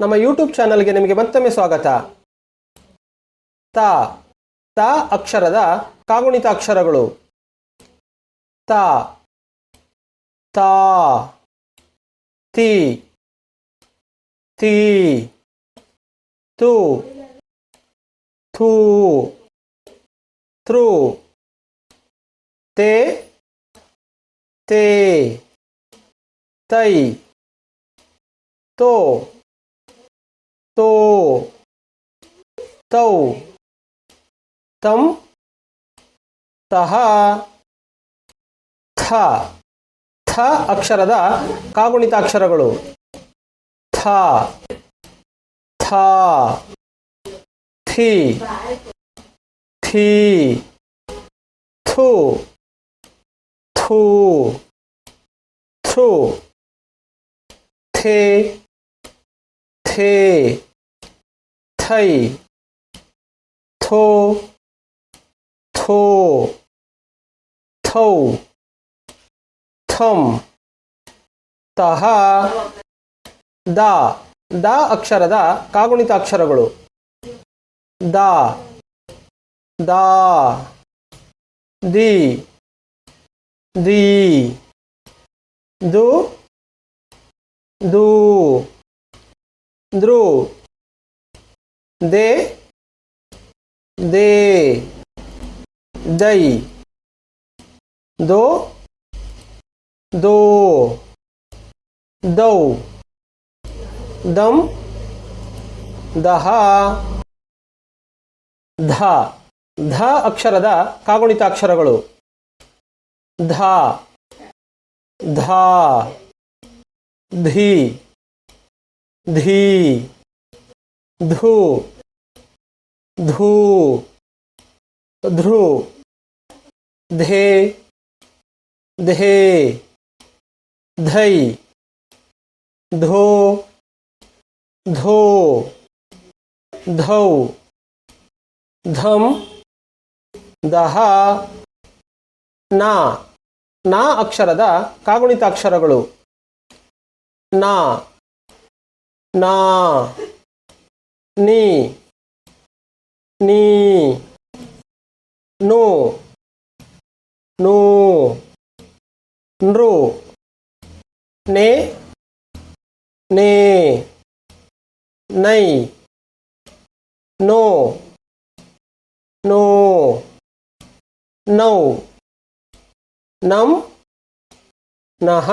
ನಮ್ಮ ಯೂಟ್ಯೂಬ್ ಚಾನಲ್ಗೆ ನಿಮಗೆ ಮತ್ತೊಮ್ಮೆ ಸ್ವಾಗತ. ತ ತ ಅಕ್ಷರದ ಕಾಗುಣಿತ ಅಕ್ಷರಗಳು. ತ, ತಾ, ತಿ ತಿ, ತು, ಥೂ ತೃ ತೇ ತೇ, ತೈ, ತೋ. ತೋ ತೌ ತಂ ತಹ ಥ ಥ ಅಕ್ಷರದ ಕಾಗುಣಿತ ಅಕ್ಷರಗಳು ಥ ಥ ಥಿ ಥಿ ಥು ಥೂ ಥ್ರು ಥೇ ಥೇ ಥೈ ಥೋ ಥೋ, ಥೌ, ಥಂ, ತಹ, ದ ದ ಅಕ್ಷರದ ಕಾಗುಣಿತ ಅಕ್ಷರಗಳು. ದ, ದಾ, ದಿ ದಿ, ದು ದು, ದ್ರು. ದೆ, ದೇ, ದೈ, ದೋ ದೋ, ದೌ, ದಂ, ದಹ, ಧ ಧ ಅಕ್ಷರದ ಕಾಗುಣಿತ ಅಕ್ಷರಗಳು ಧ ಧ, ಧಿ ಧಿ ಧು, ಧೂ ಧ್ರು ಧೇ ಧೇ, ಧೈ, ಧೋ ಧೋ, ಧೌ, ಧಂ, ದಹ, ನಾ ನಾ ಅಕ್ಷರದ ಕಾಗುಣಿತ ಅಕ್ಷರಗಳು ನಾ ನಾ ನೀ ನೀ ನು ನೂ ನೃ ನೇ ನೇ ನೈ ನೋ ನೋ ನೌ ನಂ ನಹ